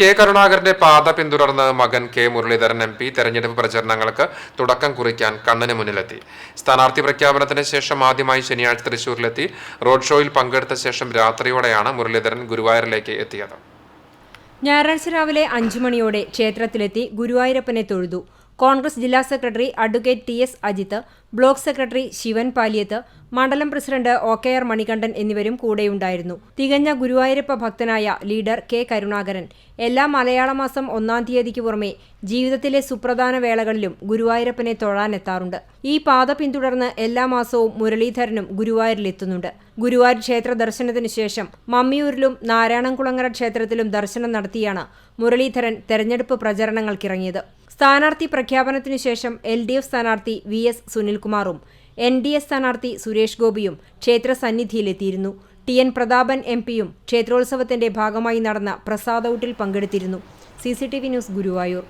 K കരുണാകരന്റെ പാത പിന്തുടർന്ന് മകൻ കെ മുരളീധരൻ എം പി തെരഞ്ഞെടുപ്പ് പ്രചരണങ്ങൾക്ക് തുടക്കം കുറിക്കാൻ കണ്ണന് മുന്നിലെത്തി. സ്ഥാനാർത്ഥി പ്രഖ്യാപനത്തിന് ശേഷം ആദ്യമായി ശനിയാഴ്ച തൃശൂരിലെത്തി. റോഡ് ഷോയിൽ പങ്കെടുത്ത ശേഷം രാത്രിയോടെയാണ് മുരളീധരൻ ഗുരുവായൂരിലേക്ക് എത്തിയത്. ഞായറാഴ്ച രാവിലെ അഞ്ചു മണിയോടെ ക്ഷേത്രത്തിലെത്തി ഗുരുവായൂരപ്പനെ തൊഴുതു. കോൺഗ്രസ് ജില്ലാ secretary advocate T S Ajith block secretary Shivan Paliyath മണ്ഡലം president O K R Manikandan എന്നിവരും കൂടെയുണ്ടായിരുന്നു. തികഞ്ഞ ഗുരുവായൂരപ്പ ഭക്തനായ ലീഡർ കെ കരുണാകരൻ എല്ലാ മലയാള മാസം ഒന്നാം തീയതിക്ക് പുറമെ ജീവിതത്തിലെ സുപ്രധാന വേളകളിലും ഗുരുവായൂരപ്പനെ തൊഴാനെത്താറുണ്ട്. ഈ പാത പിന്തുടർന്ന് എല്ലാ മാസവും മുരളീധരനും ഗുരുവായൂരിലെത്തുന്നുണ്ട്. ഗുരുവായൂർ ക്ഷേത്ര ദർശനത്തിനു ശേഷം മമ്മിയൂരിലും നാരായണംകുളങ്ങര ക്ഷേത്രത്തിലും ദർശനം നടത്തിയാണ് മുരളീധരൻ തെരഞ്ഞെടുപ്പ് പ്രചരണങ്ങൾക്കിറങ്ങിയത്. സ്ഥാനാർത്ഥി പ്രഖ്യാപനത്തിനു ശേഷം എൽ ഡി എഫ് സ്ഥാനാർത്ഥി വി എസ് സുനിൽകുമാറും എൻ ഡി എ സ്ഥാനാർത്ഥി സുരേഷ് ഗോപിയും ക്ഷേത്ര സന്നിധിയിലെത്തിയിരുന്നു. ടി എൻ പ്രതാപൻ എം പിയും ക്ഷേത്രോത്സവത്തിന്റെ ഭാഗമായി നടന്ന പ്രസാദൌട്ടിൽ പങ്കെടുത്തിരുന്നു. C C T V news Guruvayur.